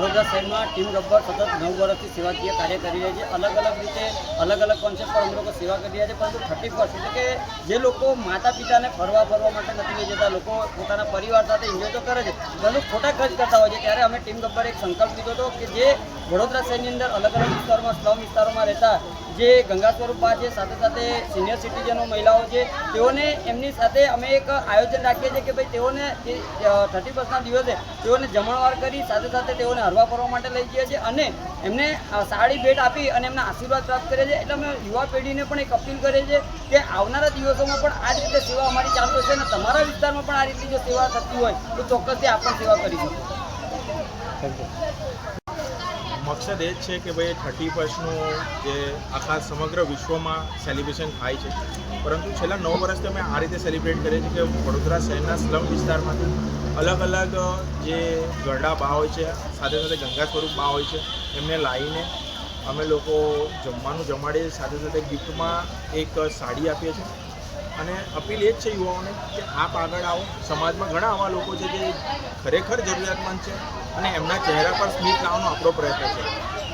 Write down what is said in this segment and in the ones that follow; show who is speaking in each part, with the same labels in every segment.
Speaker 1: વડોદરા શહેરમાં ટીમ ગબ્બર સતત નવ વર્ષથી સેવાકીય કાર્ય કરી રહી છે. અલગ અલગ રીતે અલગ અલગ કોન્સેપ્ટ પર અમે લોકો સેવા કરી રહ્યા છે, પરંતુ થર્ટી ફર્સ્ટ એટલે કે જે લોકો માતા પિતાને ફરવા ફરવા માટે નથી લઈ જતા, લોકો પોતાના પરિવાર સાથે એન્જોય તો કરે છે, પરંતુ ખોટા ખર્ચ કરતા હોય છે. ત્યારે અમે ટીમ ગબ્બર એક સંકલ્પ લીધો હતો કે જે વડોદરા શહેરની અંદર અલગ અલગ વિસ્તારોમાં, સ્લમ વિસ્તારોમાં રહેતા જે ગંગા સ્વરૂપા છે, સાથે સાથે સિનિયર સિટીઝનો મહિલાઓ છે, તેઓને એમની સાથે અમે એક આયોજન રાખીએ છીએ કે ભાઈ તેઓને થર્ટી ફર્સ્ટના દિવસે તેઓને જમણવાર કરી, સાથે સાથે તેઓને હરવા ફરવા માટે લઈ જઈએ છીએ અને એમને સારી ભેટ આપી અને એમના આશીર્વાદ પ્રાપ્ત કરીએ છીએ. એટલે અમે યુવા પેઢીને પણ એક અપીલ કરીએ છીએ કે આવનારા દિવસોમાં પણ આ જ રીતે સેવા અમારી ચાલુ હશે અને તમારા વિસ્તારમાં પણ આ રીતની જો સેવા થતી હોય તો ચોક્કસથી આપણે સેવા કરી શકો.
Speaker 2: થેન્ક યુ
Speaker 3: મકસદ એ જ છે કે ભાઈ થર્ટી ફર્સ્ટનું જે આખા સમગ્ર વિશ્વમાં સેલિબ્રેશન થાય છે. પરંતુ છેલ્લા નવ વર્ષથી અમે આ રીતે સેલિબ્રેટ કરીએ છીએ કે વડોદરા શહેરના સ્લમ વિસ્તારમાંથી અલગ અલગ જે ગરડા બા હોય છે, સાથે સાથે ગંગા સ્વરૂપ બા હોય છે, એમને લાવીને અમે લોકો જમવાનું જમાડીએ સાથે સાથે ગિફ્ટમાં એક સાડી આપીએ છીએ. અને અપીલ એ જ છે યુવાઓને કે આપ આગળ આવો. સમાજમાં ઘણા આવા લોકો છે જે ખરેખર જરૂરિયાતમંદ છે અને એમના ચહેરા પર સ્મિત લાવવાનો આપણો પ્રયત્ન છે.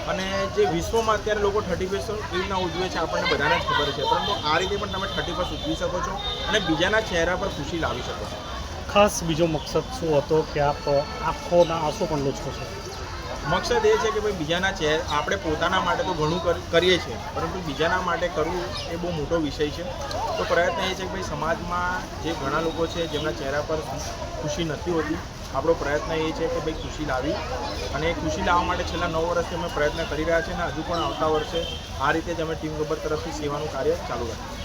Speaker 3: અને જે વિશ્વમાં અત્યારે લોકો થર્ટી ફર્સ્ટ કેવી ઉજવે છે આપણને બધાને જ ખબર છે. પરંતુ આ રીતે પણ તમે થર્ટી ફર્સ્ટ ઉજવી શકો છો અને બીજાના ચહેરા પર ખુશી લાવી શકો છો.
Speaker 2: ખાસ બીજો મકસદ શું હતો કે આપ આંખોના આંસુ પણ લૂછો છો?
Speaker 3: મકસદ એ છે કે ભાઈ બીજાના ચહેર આપણે પોતાના માટે તો ઘણું કરીએ છીએ, પરંતુ બીજાના માટે કરવું એ બહુ મોટો વિષય છે. તો પ્રયત્ન એ છે કે ભાઈ સમાજમાં જે ઘણા લોકો છે, જેમના ચહેરા પર ખુશી નથી હોતી, આપણો પ્રયત્ન એ છે કે ભાઈ ખુશી લાવી અને એ ખુશી લાવવા માટે છેલ્લા નવ વર્ષથી અમે પ્રયત્ન કરી રહ્યા છીએ અને હજુ પણ આવતા વર્ષે આ રીતે જ અમે ટીમ ગબ્બર તરફથી સેવાનું કાર્ય ચાલુ રાખીશું.